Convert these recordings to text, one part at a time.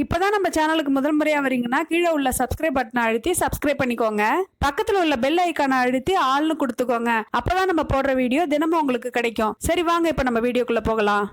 இப்போதான் நம்ம சேனலுக்கு முதல் முறையாக வரீங்கன்னா கீழே உள்ள சப்ஸ்கிரைப் பட்டனை அழுத்தி சப்ஸ்கிரைப் பண்ணிக்கோங்க. பக்கத்தில் உள்ள பெல் ஐக்கானை அழுத்தி ஆள்னு கொடுத்துக்கோங்க. அப்போதான் நம்ம போடுற வீடியோ தினமும் உங்களுக்கு கிடைக்கும். சரி வாங்க இப்போ நம்ம வீடியோக்குள்ளே போகலாம்.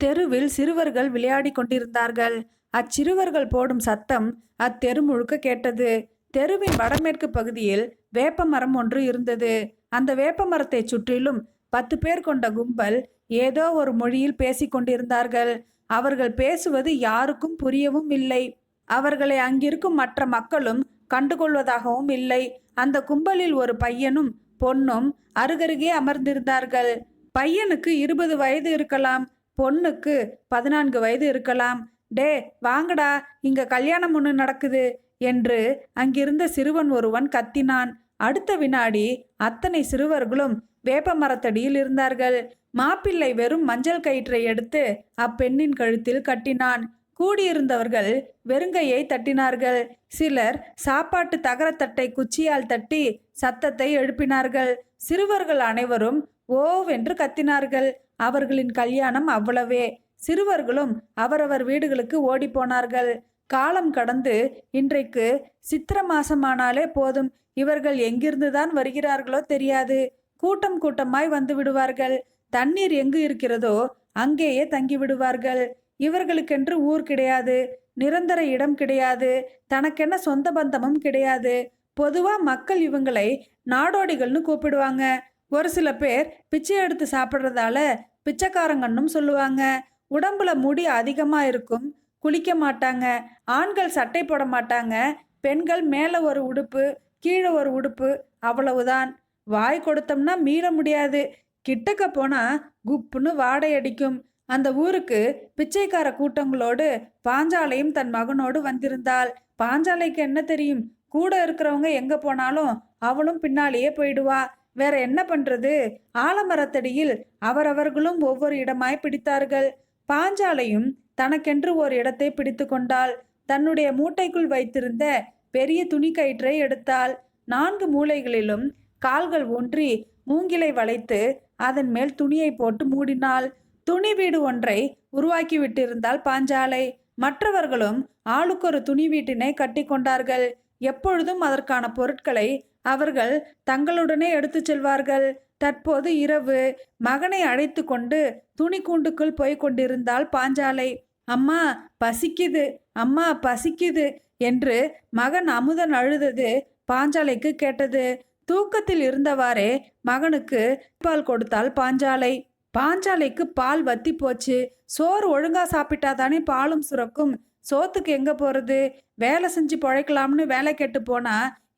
தெருவில் சிறுவர்கள் விளையாடி கொண்டிருந்தார்கள். அச்சிறுவர்கள் போடும் சத்தம் அத்தெரு முழுக்க கேட்டது. தெருவின் வடமேற்கு பகுதியில் வேப்ப மரம் ஒன்று இருந்தது. அந்த வேப்ப மரத்தை சுற்றிலும் பத்து பேர் கொண்ட கும்பல் ஏதோ ஒரு மொழியில் பேசிக்கொண்டிருந்தார்கள் அவர்கள் பேசுவது யாருக்கும் புரியவும் இல்லை. அவர்களை அங்கிருக்கும் மற்ற மக்களும் கண்டுகொள்வதாகவும் இல்லை. அந்த கும்பலில் ஒரு பையனும் பொண்ணும் அருகருகே அமர்ந்திருந்தார்கள். பையனுக்கு இருபது வயது இருக்கலாம் பொண்ணுக்கு பதினான்கு வயது இருக்கலாம். டே வாங்கடா இங்க கல்யாணம் ஒன்று நடக்குது என்று அங்கிருந்த சிறுவன் ஒருவன் கத்தினான். அடுத்த வினாடி அத்தனை சிறுவர்களும் வேப்ப மரத்தடியில் இருந்தார்கள். மாப்பிள்ளை வெறும் மஞ்சள் கயிற்றை எடுத்து அப்பெண்ணின் கழுத்தில் கட்டினான். கூடியிருந்தவர்கள் வெறுங்கையை தட்டினார்கள். சிலர் சாப்பாட்டு தகரத்தட்டை குச்சியால் தட்டி சத்தத்தை எழுப்பினார்கள். சிறுவர்கள் அனைவரும் ஓவென்று கத்தினார்கள். அவர்களின் கல்யாணம் அவ்வளவே. சிறுவர்களும் அவரவர் வீடுகளுக்கு ஓடிப்போனார்கள். காலம் கடந்து இன்றைக்கு சித்திர மாசமானாலே போதும். இவர்கள் எங்கிருந்துதான் வருகிறார்களோ தெரியாது. கூட்டம் கூட்டமாய் வந்து விடுவார்கள். தண்ணீர் எங்கு இருக்கிறதோ அங்கேயே தங்கி விடுவார்கள் இவர்களுக்கென்று ஊர் கிடையாது நிரந்தர இடம் கிடையாது தனக்கென்ன சொந்த பந்தமும் கிடையாது. பொதுவா மக்கள் இவங்களை நாடோடிகள்னு கூப்பிடுவாங்க. ஒரு சில பேர் பிச்சை எடுத்து சாப்பிட்றதால பிச்சைக்காரங்கன்னும் சொல்லுவாங்க. உடம்புல முடி அதிகமாக இருக்கும் குளிக்க மாட்டாங்க. ஆண்கள் சட்டை போட மாட்டாங்க. பெண்கள் மேலே ஒரு உடுப்பு கீழே ஒரு உடுப்பு அவ்வளவுதான். வாய் கொடுத்தோம்னா மீள முடியாது. கிட்டக்க போனா குப்புன்னு வாடை அடிக்கும். அந்த ஊருக்கு பிச்சைக்கார கூட்டங்களோடு பாஞ்சாலையும் தன் மகனோடு வந்திருந்தாள். பாஞ்சாலைக்கு என்ன தெரியும்? கூட இருக்கிறவங்க எங்க போனாலும் அவளும் பின்னாலேயே போயிடுவா. வேற என்ன பண்றது? ஆலமரத்தடியில் அவரவர்களும் ஒவ்வொரு இடமாய் பிடித்தார்கள். பாஞ்சாலையும் தனக்கென்று ஒரு இடத்தை பிடித்து கொண்டாள். தன்னுடைய மூட்டைக்குள் வைத்திருந்த பெரிய துணி கயிற்றை எடுத்தாள். நான்கு மூலைகளிலும் கால்கள் ஊன்றி மூங்கிலை வளைத்து அதன் மேல் துணியை போட்டு மூடினாள் துணி வீடு ஒன்றை உருவாக்கி விட்டிருந்தால் பாஞ்சாலை. மற்றவர்களும் ஆளுக்கொரு துணி வீட்டினை கட்டி கொண்டார்கள். எப்பொழுதும் அதற்கான பொருட்களை அவர்கள் தங்களுடனே எடுத்துச் செல்வார்கள். தற்போது இரவு. மகனை அழைத்து கொண்டு துணி கூண்டுக்குள் போய் கொண்டிருந்தாள் பாஞ்சாலை. அம்மா பசிக்குது. அம்மா பசிக்குது என்று மகன் அமுதன் அழுதது பாஞ்சாலைக்கு கேட்டது. தூக்கத்தில் இருந்தவாறே மகனுக்கு பால் கொடுத்தாள் பாஞ்சாலை. பாஞ்சாலைக்கு பால் வத்தி போச்சு. சோறு ஒழுங்கா சாப்பிட்டாதானே பாலும் சுரக்கும். சோத்துக்கு எங்க போறது? வேலை செஞ்சு பிழைக்கலாம்னு வேலை கெட்டு போனா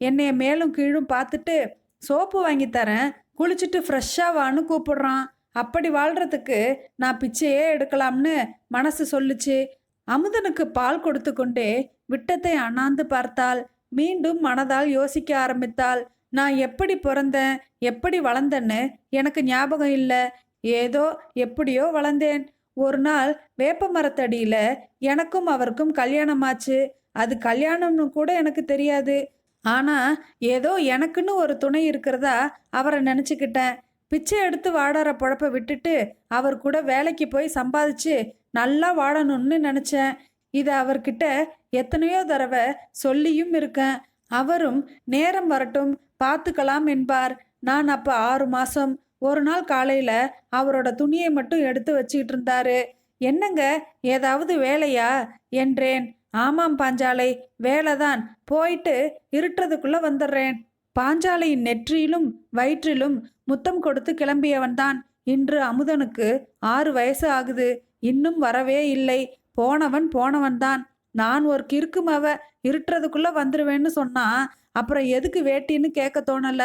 என்னைய மேலும் கீழும் பார்த்துட்டு சோப்பு வாங்கி தரேன். குளிச்சுட்டு ஃப்ரெஷ்ஷாக வான்னு கூப்பிடுறான். அப்படி வாழ்றதுக்கு நான் பிச்சையே எடுக்கலாம்னு மனசு சொல்லுச்சு. அமுதனுக்கு பால் கொடுத்து கொண்டே விட்டத்தை அண்ணாந்து பார்த்தாள். மீண்டும் மனதால் யோசிக்க ஆரம்பித்தாள். நான் எப்படி பிறந்தேன் எப்படி வளர்ந்தேன்னு எனக்கு ஞாபகம் இல்லை. ஏதோ எப்படியோ வளர்ந்தேன். ஒரு நாள் வேப்ப மரத்தடியில் எனக்கும் அவருக்கும் கல்யாணமாச்சு. அது கல்யாணம்னு கூட எனக்கு தெரியாது. ஆனால் ஏதோ எனக்குன்னு ஒரு துணை இருக்கிறதா அவரை நினச்சிக்கிட்டேன். பிச்சை எடுத்து வாடாற பொழப்ப விட்டுட்டு அவர் கூட வேலைக்கு போய் சம்பாதிச்சு நல்லா வாழணும்னு நினச்சேன். இதை அவர்கிட்ட எத்தனையோ தடவை சொல்லியும் இருக்கேன். அவரும் நேரம் வரட்டும் பார்த்துக்கலாம் என்பார். நான் அப்போ ஆறு மாதம் ஒரு நாள் காலையில் அவரோட துணியை மட்டும் எடுத்து வச்சுக்கிட்டு இருந்தாரு என்னங்க ஏதாவது வேலையா? என்றேன். ஆமாம் பாஞ்சாலை வேலைதான். போயிட்டு இருட்டுறதுக்குள்ளே வந்துடுறேன் பாஞ்சாலையின் நெற்றியிலும் வயிற்றிலும் முத்தம் கொடுத்து கிளம்பியவன்தான். இன்று அமுதனுக்கு ஆறு வயசு ஆகுது. இன்னும் வரவே இல்லை. போனவன் போனவன்தான். நான் ஒரு கிறுக்குமவ இருட்டுறதுக்குள்ள வந்துருவேன்னு சொன்னா அப்புறம் எதுக்கு வேட்டின்னு கேட்க தோணல.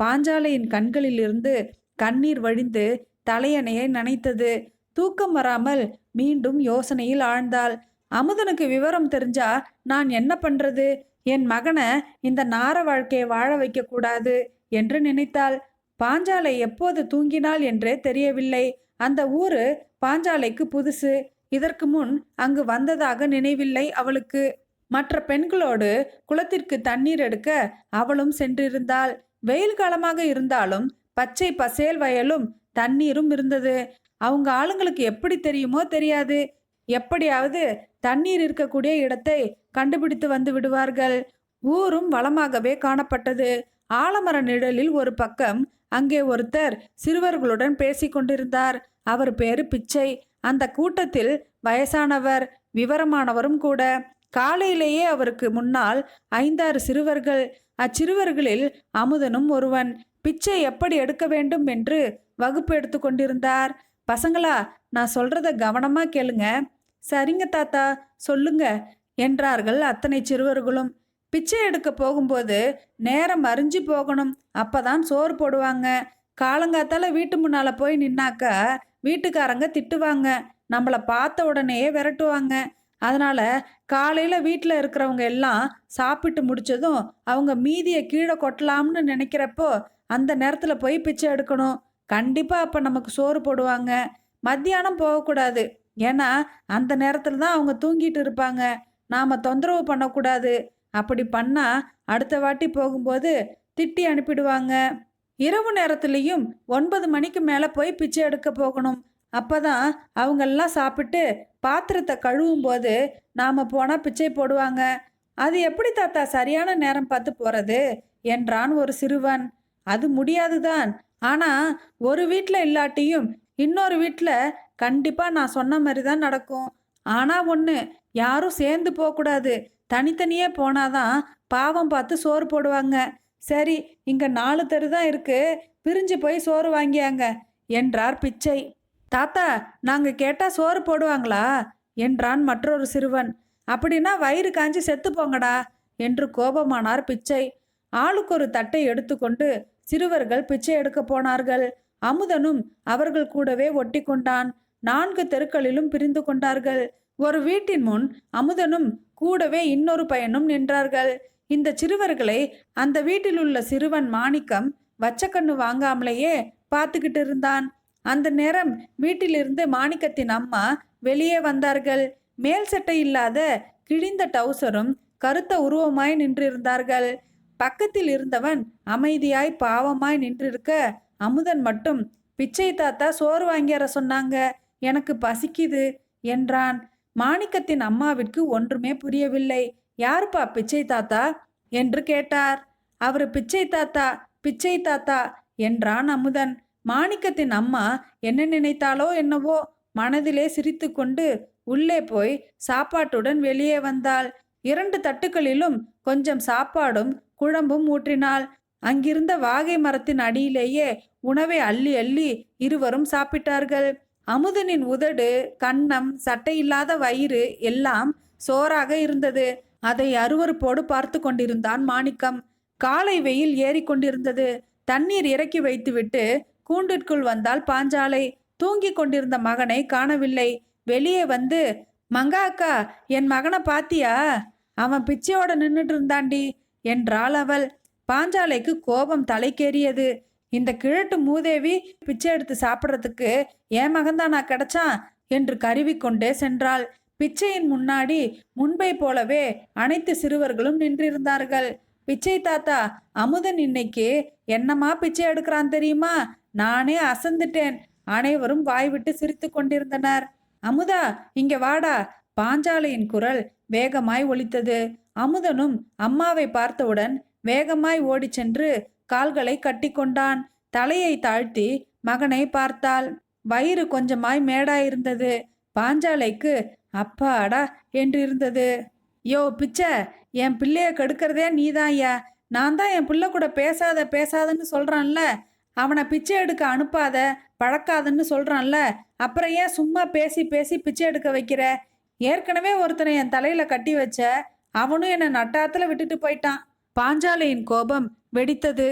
பாஞ்சாலையின் கண்களிலிருந்து கண்ணீர் வழிந்து தலையணையை நனைத்தது. தூக்கம் வராமல் மீண்டும் யோசனையில் ஆழ்ந்தாள். அமுதனுக்கு விவரம் தெரிஞ்சா நான் என்ன பண்றது? என் மகனை இந்த நார வாழ்க்கையை வாழ வைக்க கூடாது என்று நினைத்தாள். பாஞ்சாலை எப்போது தூங்கினாள் என்றே தெரியவில்லை. அந்த ஊரு பாஞ்சாலைக்கு புதுசு. இதற்கு முன் அங்கு வந்ததாக நினைவில்லை அவளுக்கு. மற்ற பெண்களோடு குளத்திற்கு தண்ணீர் எடுக்க அவளும் சென்றிருந்தாள். வெயில் காலமாக இருந்தாலும் பச்சை பசேல் வயலும் தண்ணீரும் இருந்தது. அவங்க ஆளுங்களுக்கு எப்படி தெரியுமோ தெரியாது. எப்படியாவது தண்ணீர் இருக்கக்கூடிய இடத்தை கண்டுபிடித்து வந்து விடுவார்கள். ஊரும் வளமாகவே காணப்பட்டது. ஆலமர நிழலில் ஒரு பக்கம் அங்கே ஒருத்தர் சிறுவர்களுடன் பேசிக் கொண்டிருந்தார் அவர் பேரு பிச்சை. அந்த கூட்டத்தில் வயசானவர் விவரமானவரும் கூட. காலையிலேயே அவருக்கு முன்னால் ஐந்தாறு சிறுவர்கள். அச்சிறுவர்களில் அமுதனும் ஒருவன். பிச்சை எப்படி எடுக்க வேண்டும் என்று வகுப்பு எடுத்து கொண்டிருந்தார். பசங்களா நான் சொல்றத கவனமா கேளுங்க. சரிங்க தாத்தா சொல்லுங்க என்றார்கள் அத்தனை சிறுவர்களும். பிச்சை எடுக்க போகும்போது நேரம் அறிஞ்சு போகணும். அப்பதான் சோறு போடுவாங்க. காலங்காத்தால வீட்டு முன்னால போய் நின்னாக்கா வீட்டுக்காரங்க திட்டுவாங்க. நம்மளை பார்த்த உடனே விரட்டுவாங்க. அதனால காலையில் வீட்டில் இருக்கிறவங்க எல்லாம் சாப்பிட்டு முடிச்சதும் அவங்க மீதியை கீழே கொட்டலாம்னு நினைக்கிறப்போ அந்த நேரத்தில் போய் பிச்சை எடுக்கணும். கண்டிப்பாக அப்போ நமக்கு சோறு போடுவாங்க. மத்தியானம் போகக்கூடாது. ஏன்னா அந்த நேரத்தில் தான் அவங்க தூங்கிட்டு இருப்பாங்க. நாம் தொந்தரவு பண்ணக்கூடாது. அப்படி பண்ணால் அடுத்த வாட்டி போகும்போது திட்டி அனுப்பிடுவாங்க. இரவு நேரத்துலேயும் ஒன்பது மணிக்கு மேலே போய் பிச்சை எடுக்க போகணும். அப்பதான் அவங்கெல்லாம் சாப்பிட்டு பாத்திரத்தை கழுவும் போது நாம் போனால் பிச்சை போடுவாங்க. அது எப்படி தாத்தா சரியான நேரம் பார்த்து போகிறது என்றான் ஒரு சிறுவன். அது முடியாதுதான். ஆனால் ஒரு வீட்டில் இல்லாட்டியும் இன்னொரு வீட்டில் கண்டிப்பாக நான் சொன்ன மாதிரி தான் நடக்கும். ஆனால் ஒன்று யாரும் சேர்ந்து போகக்கூடாது. தனித்தனியே போனாதான் பாவம் பார்த்து சோறு போடுவாங்க. சரி இங்கே நாலு தெரு தான் இருக்கு. பிரிஞ்சு போய் சோறு வாங்கியாங்க என்றார் பிச்சை. தாத்தா நாங்கள் கேட்டால் சோறு போடுவாங்களா? என்றான் மற்றொரு சிறுவன். அப்படின்னா வயிறு காஞ்சி செத்து போங்கடா என்று கோபமானார் பிச்சை. ஆளுக்கு ஒரு தட்டை எடுத்துக்கொண்டு சிறுவர்கள் பிச்சை எடுக்க போனார்கள். அமுதனும் அவர்கள் கூடவே ஒட்டி கொண்டான். நான்கு தெருக்களிலும் பிரிந்து கொண்டார்கள். ஒரு வீட்டின் முன் அமுதனும் கூடவே இன்னொரு பையனும் நின்றார்கள். இந்த சிறுவர்களை அந்த வீட்டில் உள்ள சிறுவன் மாணிக்கம் வச்சக்கண்ணு வாங்காமலேயே பார்த்துக்கிட்டு இருந்தான். அந்த நேரம் வீட்டிலிருந்து மாணிக்கத்தின் அம்மா வெளியே வந்தார்கள். மேல் சட்டை இல்லாத கிழிந்த டவுசரும் கருத்த உருவமாய் நின்றிருந்தார்கள். பக்கத்தில் இருந்தவன் அமைதியாய் பாவமாய் நின்றிருக்க அமுதன் மட்டும் பிச்சை தாத்தா சோறு வாங்கிற சொன்னாங்க. எனக்கு பசிக்குது என்றான். மாணிக்கத்தின் அம்மாவிற்கு ஒன்றுமே புரியவில்லை. யாருப்பா பிச்சை தாத்தா? என்று கேட்டார். அவர் பிச்சை தாத்தா பிச்சை தாத்தா என்றான் அமுதன். மாணிக்கத்தின் அம்மா என்ன நினைத்தாலோ என்னவோ மனதிலே சிரித்துக்கொண்டு உள்ளே போய் சாப்பாட்டுடன் வெளியே வந்தாள். இரண்டு தட்டுகளிலும் கொஞ்சம் சாப்பாடும் குழம்பும் ஊற்றினாள். அங்கிருந்த வாகை மரத்தின் அடியிலேயே உணவை அள்ளி அள்ளி இருவரும் சாப்பிட்டார்கள். அமுதனின் உதடு கன்னம் சட்டையில்லாத வயிறு எல்லாம் சோறாக இருந்தது. அதை அருவருப்போடு பார்த்து கொண்டிருந்தான் மாணிக்கம். காலை வெயில் ஏறிக்கொண்டிருந்தது தண்ணீர் இறக்கி வைத்துவிட்டு கூண்டிற்குள் வந்தால் பாஞ்சாலை. தூங்கிக் கொண்டிருந்த மகனை காணவில்லை. வெளியே வந்து மங்கா அக்கா என் மகனை பாத்தியா? அவன் பிச்சையோட நின்றுட்டு இருந்தாண்டி என்றாள் அவள். பாஞ்சாலைக்கு கோபம் தலைக்கேறியது. இந்த கிழட்டு மூதேவி பிச்சை எடுத்து சாப்பிட்றதுக்கு என் மகன்தான் நான் கிடைச்சான்? என்று கருவிக்கொண்டே சென்றாள். பிச்சையின் முன்னாடி முன்பை போலவே அனைத்து சிறுவர்களும் நின்றிருந்தார்கள். பிச்சை தாத்தா அமுதன் இன்னைக்கு என்னமா பிச்சை எடுக்கிறான் தெரியுமா? நானே அசந்துட்டேன். அனைவரும் வாய்விட்டு சிரித்து கொண்டிருந்தனர். அமுதா இங்க வாடா. பாஞ்சாலையின் குரல் வேகமாய் ஒலித்தது. அமுதனும் அம்மாவை பார்த்தவுடன் வேகமாய் ஓடிச் சென்று கால்களை கட்டி கொண்டான். தலையை தாழ்த்தி மகனை பார்த்தாள். வயிறு கொஞ்சமாய் மேடாயிருந்தது. பாஞ்சாலைக்கு அப்பாடா என்று இருந்தது. யோ பிச்சை என் பிள்ளைய கெடுக்கிறதே நீதான் ஐயா நான் தான் என் பிள்ளை கூட பேசாத பேசாதன்னு சொல்கிறான்ல அவனை பிச்சை எடுக்க அனுப்பாத பழக்காதன்னு சொல்கிறான்ல அப்புறம் ஏன் சும்மா பேசி பேசி பிச்சை எடுக்க வைக்கிற? ஏற்கனவே ஒருத்தனை என் தலையில் கட்டி வச்ச அவனும் என்னை நட்டாத்தில் விட்டுட்டு போயிட்டான். பாஞ்சாலையின் கோபம் வெடித்தது.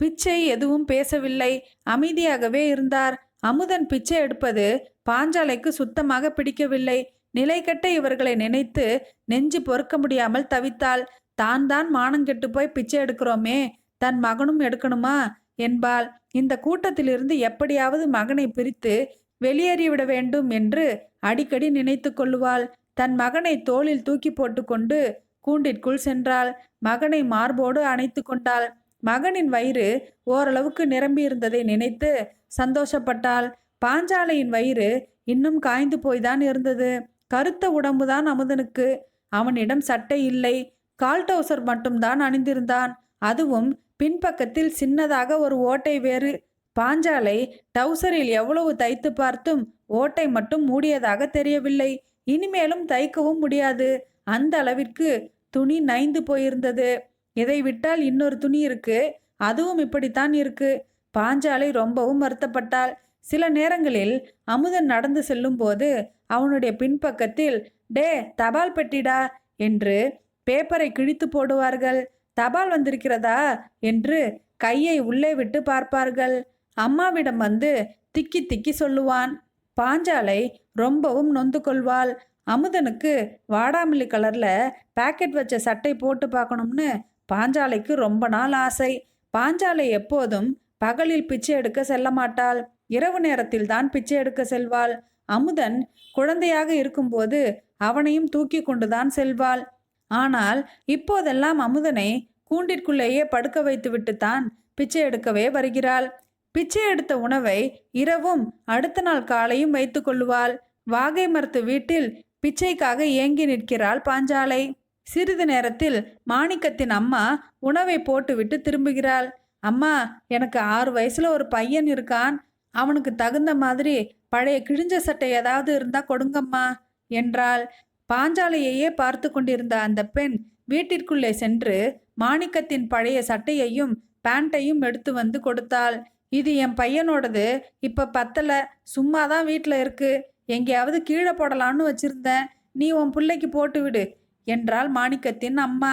பிச்சை எதுவும் பேசவில்லை. அமைதியாகவே இருந்தார். அமுதன் பிச்சை எடுப்பது பாஞ்சாலைக்கு சுத்தமாக பிடிக்கவில்லை. நிலைகட்ட இவர்களை நினைத்து நெஞ்சு பொறுக்க முடியாமல் தவித்தாள் தான் தான் மானங்கெட்டு போய் பிச்சை எடுக்கிறோமே தன் மகனும் எடுக்கணுமா? என்பாள். இந்த கூட்டத்திலிருந்து எப்படியாவது மகனை பிரித்து வெளியேறிவிட வேண்டும் என்று அடிக்கடி நினைத்து கொள்ளுவாள். தன் மகனை தோளில் தூக்கி போட்டுக்கொண்டு கூண்டிற்குள் சென்றாள். மகனை மார்போடு அணைத்து கொண்டாள். மகனின் வயிறு ஓரளவுக்கு நிரம்பி இருந்ததை நினைத்து சந்தோஷப்பட்டாள். பாஞ்சாலையின் வயிறு இன்னும் காய்ந்து போய்தான் இருந்தது. கருத்த உடம்புதான் அமுதனுக்கு. அவனிடம் சட்டை இல்லை. கால் டவுசர் மட்டும்தான் அணிந்திருந்தான். அதுவும் பின்பக்கத்தில் சின்னதாக ஒரு ஓட்டை வேறு. பாஞ்சாலை டவுசரில் எவ்வளவு தைத்து பார்த்தும் ஓட்டை மட்டும் மூடியதாக தெரியவில்லை. இனிமேலும் தைக்கவும் முடியாது. அந்த அளவிற்கு துணி நைந்து போயிருந்தது. இதை விட்டால் இன்னொரு துணி இருக்கு. அதுவும் இப்படித்தான் இருக்கு. பாஞ்சாலை ரொம்பவும் வருத்தப்பட்டாள். சில நேரங்களில் அமுதன் நடந்து செல்லும்போது அவனுடைய பின்பக்கத்தில் டே தபால் பெட்டிடா என்று பேப்பரை கிழித்து போடுவார்கள். தபால் வந்திருக்கிறதா? என்று கையை உள்ளே விட்டு பார்ப்பார்கள். அம்மாவிடம் வந்து திக்கி திக்கி சொல்லுவான். பாஞ்சாலை ரொம்பவும் நொந்து கொள்வாள். அமுதனுக்கு வாடாமல்லி கலரில் பாக்கெட் வச்ச சட்டை போட்டு பார்க்கணும்னு பாஞ்சாலைக்கு ரொம்ப நாள் ஆசை. பாஞ்சாலை எப்போதும் பகலில் பிச்சை எடுக்க செல்ல மாட்டாள். இரவு நேரத்தில் தான் பிச்சை எடுக்க செல்வாள். அமுதன் குழந்தையாக இருக்கும்போது அவனையும் தூக்கி கொண்டுதான் செல்வாள். ஆனால் இப்போதெல்லாம் அமுதனை கூண்டிற்குள்ளேயே படுக்க வைத்துவிட்டுத்தான் பிச்சை எடுக்கவே வருகிறாள். பிச்சை எடுத்த உணவை இரவும் அடுத்த நாள் காலையும் வைத்து கொள்ளுவாள். வாகை மரத்து வீட்டில் பிச்சைக்காக ஏங்கி நிற்கிறாள் பாஞ்சாலை. சிறிது நேரத்தில் மாணிக்கத்தின் அம்மா உணவை போட்டுவிட்டு திரும்புகிறாள். அம்மா எனக்கு ஆறு வயசுல ஒரு பையன் இருக்கான். அவனுக்கு தகுந்த மாதிரி பழைய கிழிஞ்ச சட்டை ஏதாவது இருந்தா கொடுங்கம்மா என்றால் பாஞ்சாலையையே பார்த்து கொண்டிருந்த அந்த பெண் வீட்டிற்குள்ளே சென்று மாணிக்கத்தின் பழைய சட்டையையும் பேண்ட்டையும் எடுத்து வந்து கொடுத்தாள். இது என் பையனோடது. இப்ப பத்தல. சும்மா தான் வீட்டில் இருக்கு. எங்கேயாவது கீழே போடலான்னு வச்சிருந்தேன். நீ உன் பிள்ளைக்கு போட்டு விடு என்றாள் மாணிக்கத்தின் அம்மா.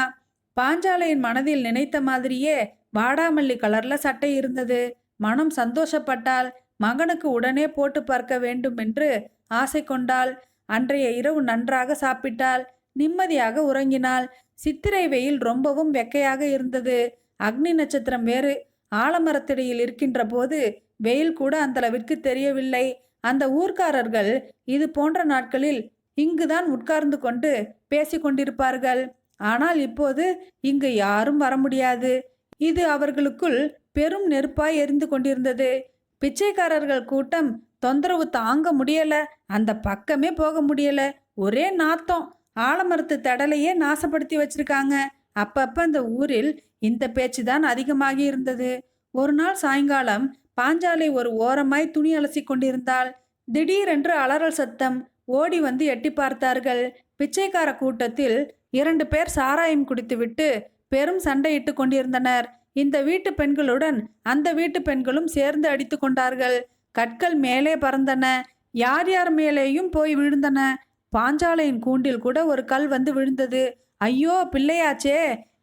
பாஞ்சாலையின் மனதில் நினைத்த மாதிரியே வாடாமல்லி கலர்ல சட்டை இருந்தது. மனம் சந்தோஷப்பட்டாள். மகனுக்கு உடனே போட்டு பார்க்க வேண்டும் என்று ஆசை கொண்டாள். அன்றைய இரவு நன்றாக சாப்பிட்டாள். நிம்மதியாக உறங்கினாள். சித்திரை வெயில் ரொம்பவும் வெக்கையாக இருந்தது. அக்னி நட்சத்திரம் வேறு ஆலமரத்திடையில் இருக்கின்ற போது வெயில் கூட அந்தளவிற்கு தெரியவில்லை. அந்த ஊர்க்காரர்கள் இது போன்ற நாட்களில் இங்குதான் உட்கார்ந்து கொண்டு பேசிக்கொண்டிருப்பார்கள் ஆனால் இப்போது இங்கு யாரும் வர முடியாது. இது அவர்களுக்குள் பெரும் நெருப்பாய் எரிந்து கொண்டிருந்தது. பிச்சைக்காரர்கள் கூட்டம் தொந்தரவு தாங்க முடியல. அந்த பக்கமே போக முடியல. ஒரே நாத்தம். ஆலமரத்து தடலையே நாசப்படுத்தி வச்சிருக்காங்க. அப்பப்ப அந்த ஊரில் இந்த பேச்சு தான் அதிகமாகி இருந்தது. ஒரு நாள் சாயங்காலம் பாஞ்சாலை ஒரு ஓரமாய் துணி அலசி கொண்டிருந்தாள். திடீரென்று அலறல் சத்தம். ஓடி வந்து எட்டி பார்த்தார்கள். பிச்சைக்கார கூட்டத்தில் இரண்டு பேர் சாராயம் குடித்துவிட்டு பெரும் சண்டையிட்டு கொண்டிருந்தனர். இந்த வீட்டு பெண்களுடன் அந்த வீட்டு பெண்களும் சேர்ந்து அடித்து கொண்டார்கள். கற்கள் மேலே பறந்தன. யார் யார் மேலேயும் போய் விழுந்தன. பாஞ்சாலையின் கூண்டில் கூட ஒரு கல் வந்து விழுந்தது. ஐயோ பிள்ளையாச்சே!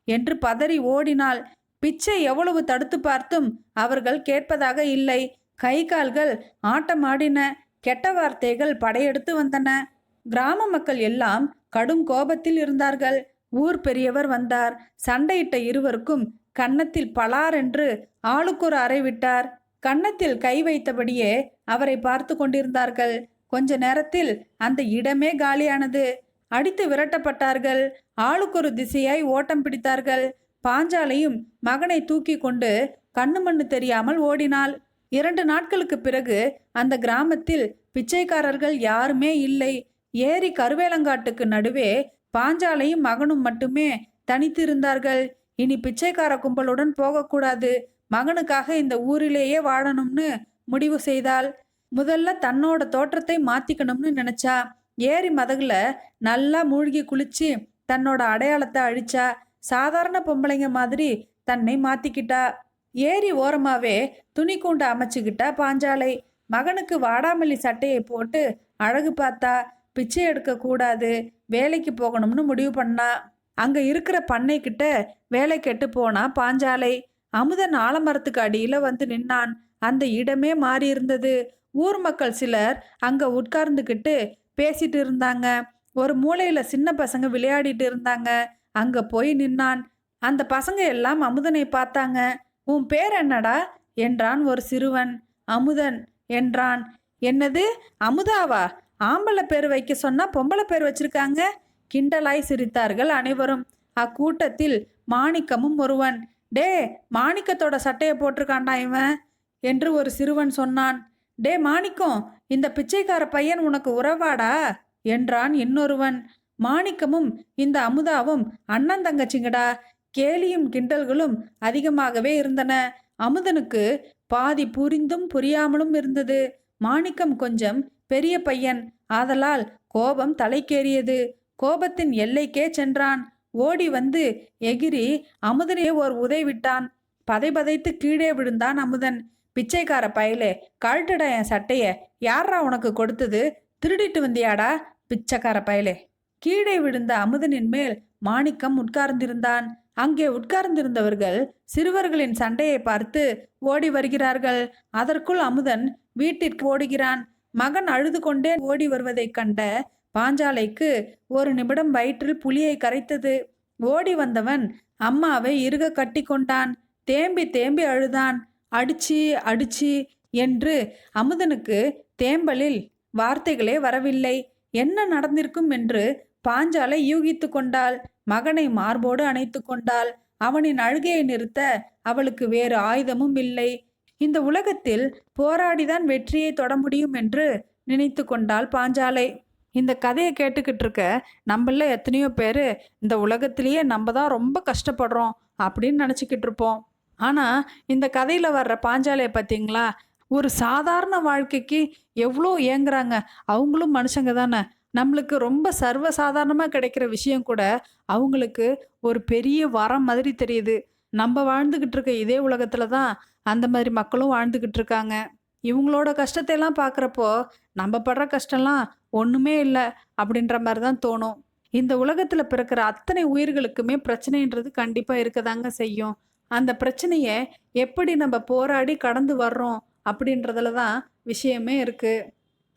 என்று பதறி ஓடினாள். பிச்சை எவ்வளவு தடுத்து பார்த்தும் அவர்கள் கேட்பதாக இல்லை. கை கால்கள் ஆட்டமாடின கெட்ட வார்த்தைகள் படையெடுத்து வந்தன. கிராம மக்கள் எல்லாம் கடும் கோபத்தில் இருந்தார்கள். ஊர் பெரியவர் வந்தார். சண்டையிட்ட இருவருக்கும் கன்னத்தில் பலார் என்று ஆளுக்கொரு அறை விட்டார். கன்னத்தில் கை வைத்தபடியே அவரை பார்த்து கொண்டிருந்தார்கள். கொஞ்ச நேரத்தில் அந்த இடமே காலியானது. அடித்து விரட்டப்பட்டார்கள். ஆளுக்கொரு திசையாய் ஓட்டம் பிடித்தார்கள். பாஞ்சாலையும் மகனை தூக்கி கொண்டு கண்ணு மண்ணு தெரியாமல் ஓடினாள். இரண்டு நாட்களுக்கு பிறகு அந்த கிராமத்தில் பிச்சைக்காரர்கள் யாருமே இல்லை. ஏரி கருவேலங்காட்டுக்கு நடுவே பாஞ்சாலையும் மகனும் மட்டுமே தனித்து இருந்தார்கள் இனி பிச்சைக்கார கும்பலுடன் போகக்கூடாது. மகனுக்காக இந்த ஊரிலேயே வாழணும்னு முடிவு செய்தாள். முதல்ல தன்னோட தோற்றத்தை மாத்திக்கணும்னு நினைச்சா. ஏரி மதகுல நல்லா மூழ்கி குளிச்சு தன்னோட அடையாளத்தை அழிச்சா. சாதாரண பொம்பளைங்க மாதிரி தன்னை மாத்திக்கிட்டா. ஏரி ஓரமாவே துணி கூண்டு அமைச்சுக்கிட்டா பாஞ்சாலை. மகனுக்கு வாடாமல்லி சட்டையை போட்டு அழகு பார்த்தா பிச்சை எடுக்க கூடாது வேலைக்கு போகணும்னு முடிவு பண்ணா. அங்க இருக்கிற பண்ணை கிட்ட வேலை கெட்டு போனா பாஞ்சாலை. அமுதன் ஆலமரத்துக்கு அடியில வந்து நின்னான். அந்த இடமே மாறி இருந்தது ஊர் மக்கள் சிலர் அங்க உட்கார்ந்துக்கிட்டு பேசிட்டு இருந்தாங்க. ஒரு மூலையில சின்ன பசங்க விளையாடிட்டு இருந்தாங்க. அங்க போய் நின்னான். அந்த பசங்க எல்லாம் அமுதனை பார்த்தாங்க. உன் பேர் என்னடா? என்றான் ஒரு சிறுவன். அமுதன் என்றான். என்னது? அமுதாவா? ஆம்பளை பேர் வைக்க சொன்னா பொம்பளை பேர் வச்சிருக்காங்க? கிண்டலாய் சிரித்தார்கள் அனைவரும். அக்கூட்டத்தில் மாணிக்கமும் ஒருவன் டே மாணிக்கத்தோட சட்டையை போட்டிருக்காண்டா இவன் என்று ஒரு சிறுவன் சொன்னான். டே மாணிக்கம் இந்த பிச்சைக்கார பையன் உனக்கு உறவாடா? என்றான் இன்னொருவன். மாணிக்கமும் இந்த அமுதாவும் அண்ணன் தங்கச்சிங்கடா. கேலியும் கிண்டல்களும் அதிகமாகவே இருந்தன. அமுதனுக்கு பாதி புரிந்தும் புரியாமலும் இருந்தது. மாணிக்கம் கொஞ்சம் பெரிய பையன். ஆதலால் கோபம் தலைக்கேறியது. கோபத்தின் எல்லைக்கே சென்றான். ஓடி வந்து எகிரி அமுதனே ஓர் உதை விட்டான். பதை பதைத்து கீழே விழுந்தான் அமுதன். பிச்சைக்கார பயலே கழட்டுடா என் சட்டைய. யாரா உனக்கு கொடுத்தது? திருடிட்டு வந்தியாடா பிச்சைக்கார பயலே. கீழே விழுந்த அமுதனின் மேல் மாணிக்கம் உட்கார்ந்திருந்தான். அங்கே உட்கார்ந்திருந்தவர்கள் சிறுவர்களின் சண்டையை பார்த்து ஓடி வருகிறார்கள். அதற்குள் அமுதன் வீட்டிற்கு ஓடுகிறான். மகன் அழுது கொண்டே ஓடி வருவதைக் கண்ட பாஞ்சாலைக்கு ஒரு நிமிடம் வயிற்றில் புலியை கரைத்தது. ஓடி வந்தவன் அம்மாவை இறுக கட்டி கொண்டான். தேம்பி தேம்பி அழுதான். அடிச்சி அடிச்சி என்று அமுதனுக்கு தேம்பலில் வார்த்தைகளே வரவில்லை. என்ன நடந்திருக்கும் என்று பாஞ்சாலை யூகித்து கொண்டாள். மகனை மார்போடு அணைத்து கொண்டாள். அவனின் அழுகையை நிறுத்த அவளுக்கு வேறு ஆயுதமும் இல்லை. இந்த உலகத்தில் போராடிதான் வெற்றியை தொட முடியும் என்று நினைத்து கொண்டாள் பாஞ்சாலை. இந்த கதையை கேட்டுக்கிட்டு இருக்க நம்மள எத்தனையோ பேர் இந்த உலகத்திலேயே நம்ம தான் ரொம்ப கஷ்டப்படுறோம் அப்படின்னு நினச்சிக்கிட்டு இருப்போம் ஆனால் இந்த கதையில் வர்ற பாஞ்சாலையை பார்த்தீங்களா ஒரு சாதாரண வாழ்க்கைக்கு எவ்வளோ ஏங்குறாங்க அவங்களும் மனுஷங்க தானே. நம்மளுக்கு ரொம்ப சர்வசாதாரணமாக கிடைக்கிற விஷயம் கூட அவங்களுக்கு ஒரு பெரிய வரம் மாதிரி தெரியுது. நம்ம வாழ்ந்துக்கிட்டு இருக்க இதே உலகத்தில் தான் அந்த மாதிரி மக்களும் வாழ்ந்துக்கிட்டு இருக்காங்க இவங்களோட கஷ்டத்தை எல்லாம் பார்க்குறப்போ நம்ம படுற கஷ்டம்லாம் ஒன்றுமே இல்லை அப்படின்ற மாதிரி தான் தோணும். இந்த உலகத்தில் பிறக்கிற அத்தனை உயிர்களுக்குமே பிரச்சனைன்றது கண்டிப்பாக இருக்கதாங்க செய்யும். அந்த பிரச்சனையை எப்படி நம்ம போராடி கடந்து வர்றோம் அப்படின்றதுல தான் விஷயமே இருக்குது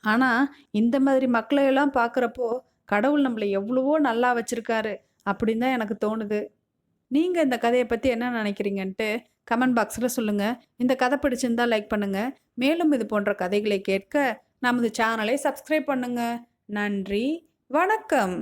ஆனால் இந்த மாதிரி மக்களையெல்லாம் பார்க்குறப்போ கடவுள் நம்மளை எவ்வளவோ நல்லா வச்சுருக்காரு அப்படின்னு தான் எனக்கு தோணுது. நீங்கள் இந்த கதையை பற்றி என்ன நினைக்கிறீங்கன்ட்டு கமெண்ட் பாக்ஸில் சொல்லுங்கள் இந்த கதை பிடிச்சிருந்தா லைக் பண்ணுங்கள் மேலும் இது போன்ற கதைகளை கேட்க நமது சேனலை சப்ஸ்கிரைப் பண்ணுங்கள் நன்றி. வணக்கம்.